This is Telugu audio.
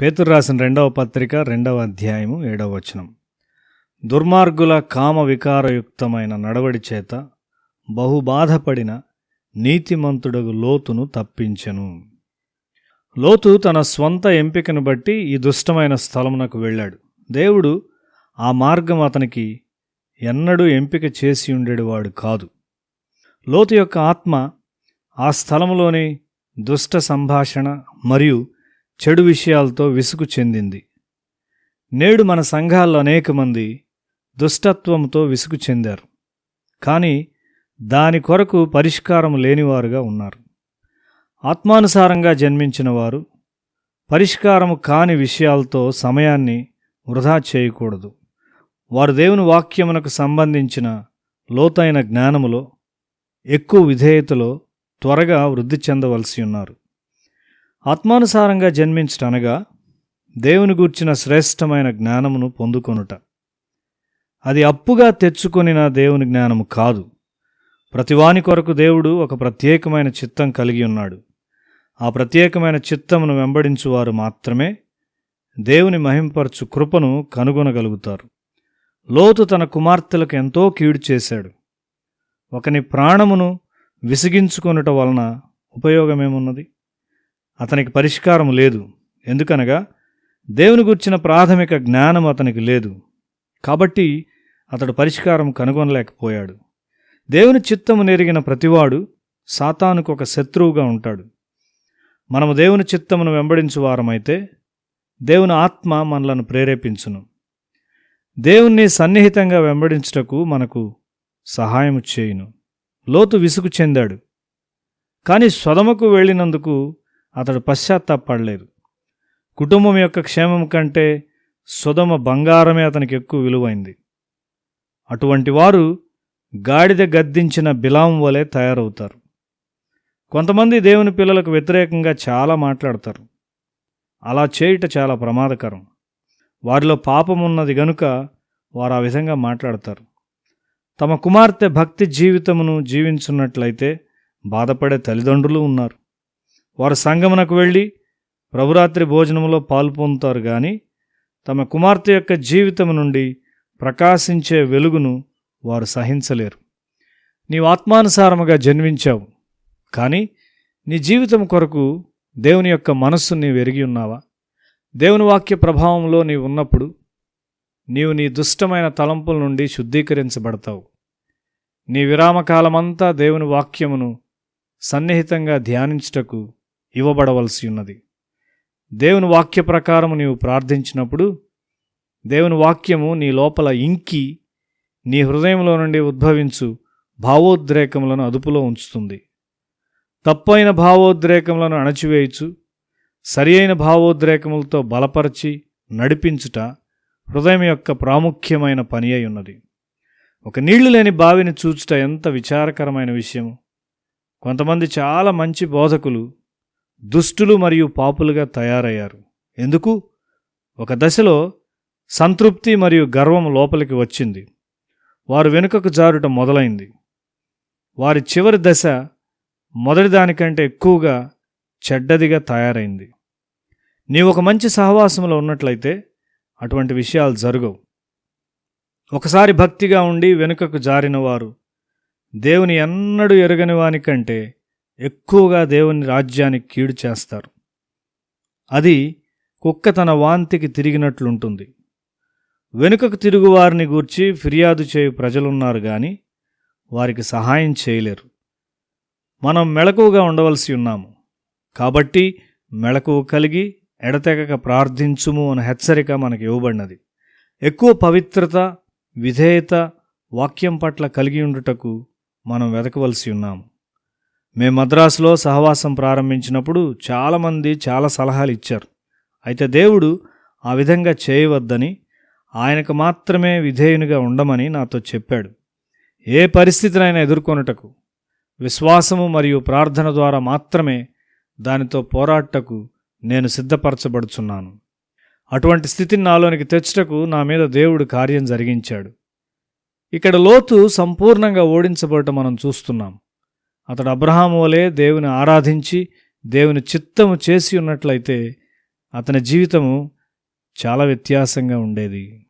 పేతురు రాసిన రెండవ పత్రిక రెండవ అధ్యాయము ఏడవ వచనం. దుర్మార్గుల కామ వికారయుక్తమైన నడవడి చేత బహు బాధపడిన నీతిమంతుడగు లోతును తప్పించెను. లోతు తన స్వంత ఎంపికను బట్టి ఈ దుష్టమైన స్థలమునకు వెళ్ళాడు. దేవుడు ఆ మార్గం అతనికి ఎన్నడూ ఎంపిక చేసి ఉండేవాడు కాదు. లోతు యొక్క ఆత్మ ఆ స్థలంలోని దుష్ట సంభాషణ మరియు చెడు విషయాలతో విసుగు చెందింది. నేడు మన సంఘాల్లో అనేక మంది దుష్టత్వంతో విసుగు చెందారు. కానీ దాని కొరకు పరిష్కారం లేనివారుగా ఉన్నారు. ఆత్మానుసారంగా జన్మించిన వారు పరిష్కారము కాని విషయాలతో సమయాన్ని వృధా చేయకూడదు. వారు దేవుని వాక్యమునకు సంబంధించిన లోతైన జ్ఞానములో ఎక్కువ విధేయతలో త్వరగా వృద్ధి చెందవలసి ఉన్నారు. ఆత్మానుసారంగా జన్మించటనగా దేవుని గూర్చిన శ్రేష్టమైన జ్ఞానమును పొందుకొనుట. అది అప్పుగా తెచ్చుకొనిన దేవుని జ్ఞానము కాదు. ప్రతివాని కొరకు దేవుడు ఒక ప్రత్యేకమైన చిత్తం కలిగి ఉన్నాడు. ఆ ప్రత్యేకమైన చిత్తమును వెంబడించువారు మాత్రమే దేవుని మహింపరచు కృపను కనుగొనగలుగుతారు. లోతు తన కుమార్తెలకు ఎంతో కీడు చేశాడు. ఒకని ప్రాణమును విసిగించుకొనుట వలన ఉపయోగమేమున్నది? అతనికి పరిష్కారం లేదు. ఎందుకనగా దేవుని గుర్చిన ప్రాథమిక జ్ఞానం అతనికి లేదు. కాబట్టి అతడు పరిష్కారం కనుగొనలేకపోయాడు. దేవుని చిత్తము నెరిగిన ప్రతివాడు సాతానుకు ఒక శత్రువుగా ఉంటాడు. మనము దేవుని చిత్తమును వెంబడించువారమైతే దేవుని ఆత్మ మనలను ప్రేరేపించును. దేవుణ్ణి సన్నిహితంగా వెంబడించుటకు మనకు సహాయము చేయును. లోతు విసుగు చెందాడు. కానీ స్వదమకు వెళ్ళినందుకు అతడు పశ్చాత్తాపడలేదు. కుటుంబం యొక్క క్షేమం కంటే సుధమ బంగారమే అతనికి ఎక్కువ విలువైంది. అటువంటి వారు గాడిద గద్దించిన బిలాం వలె తయారవుతారు. కొంతమంది దేవుని పిల్లలకు వ్యతిరేకంగా చాలా మాట్లాడతారు. అలా చేయుట చాలా ప్రమాదకరం. వారిలో పాపం ఉన్నది గనుక వారు ఆ విధంగా మాట్లాడతారు. తమ కుమార్తె భక్తి జీవితమును జీవించున్నట్లయితే బాధపడే తల్లిదండ్రులు ఉన్నారు. వారు సంగమునకు వెళ్ళి ప్రభురాత్రి భోజనంలో పాల్పొందుతారు కానీ తమ కుమార్తె యొక్క జీవితం నుండి ప్రకాశించే వెలుగును వారు సహించలేరు. నీవు ఆత్మానుసారముగా జన్మించావు కానీ నీ జీవితం కొరకు దేవుని యొక్క మనస్సు నీవు ఎరిగి ఉన్నావా? దేవుని వాక్య ప్రభావంలో నీవు ఉన్నప్పుడు నీవు నీ దుష్టమైన తలంపుల నుండి శుద్ధీకరించబడతావు. నీ విరామకాలమంతా దేవుని వాక్యమును సన్నిహితంగా ధ్యానించుటకు ఇవ్వబడవలసి ఉన్నది. దేవుని వాక్య ప్రకారము నీవు ప్రార్థించినప్పుడు దేవుని వాక్యము నీ లోపల ఇంకి నీ హృదయంలో నుండి ఉద్భవించు భావోద్రేకములను అదుపులో ఉంచుతుంది. తప్పైన భావోద్రేకములను అణచివేయచ్చు సరి అయిన భావోద్రేకములతో బలపరిచి నడిపించుట హృదయం యొక్క ప్రాముఖ్యమైన పని అయి ఉన్నది. ఒక నీళ్ళు లేని బావిని చూచుట ఎంత విచారకరమైన విషయము. కొంతమంది చాలా మంచి బోధకులు దుష్టులు మరియు పాపులుగా తయారయ్యారు. ఎందుకు? ఒక దశలో సంతృప్తి మరియు గర్వం లోపలికి వచ్చింది. వారు వెనుకకు జారుట మొదలైంది. వారి చివరి దశ మొదటి దానికంటే ఎక్కువగా చెడ్డదిగా తయారైంది. నీవు ఒక మంచి సహవాసంలో ఉన్నట్లయితే అటువంటి విషయాలు జరగవు. ఒకసారి భక్తిగా ఉండి వెనుకకు జారిన వారు దేవుని ఎన్నడూ ఎరగని వానికంటే ఎక్కువగా దేవుని రాజ్యానికి కీడు చేస్తారు. అది కుక్క తన వాంతికి తిరిగినట్లుంటుంది. వెనుకకు తిరుగువారిని గూర్చి ఫిర్యాదు చేయు ప్రజలున్నారు కానీ వారికి సహాయం చేయలేరు. మనం మెళకువగా ఉండవలసి ఉన్నాము. కాబట్టి మెళకువ కలిగి ఎడతెగక ప్రార్థించుము అనే హెచ్చరిక మనకి ఇవ్వబడినది. ఎక్కువ పవిత్రత విధేయత వాక్యం పట్ల కలిగి ఉండుటకు మనం వెతకవలసి ఉన్నాము. మేము మద్రాసులో సహవాసం ప్రారంభించినప్పుడు చాలామంది చాలా సలహాలు ఇచ్చారు. అయితే దేవుడు ఆ విధంగా చేయవద్దని ఆయనకు మాత్రమే విధేయునిగా ఉండమని నాతో చెప్పాడు. ఏ పరిస్థితినైనా ఎదుర్కొనుటకు విశ్వాసము మరియు ప్రార్థన ద్వారా మాత్రమే దానితో పోరాటకు నేను సిద్ధపరచబడుచున్నాను. అటువంటి స్థితిని నాలోనికి తెచ్చుటకు నా మీద దేవుడు కార్యం జరిగించాడు. ఇక్కడ లోతు సంపూర్ణంగా ఓడించబడటం మనం చూస్తున్నాం. అతడు అబ్రహాము వలె దేవుని ఆరాధించి దేవుని చిత్తము చేసి ఉన్నట్లయితే అతని జీవితము చాలా వ్యత్యాసంగా ఉండేది.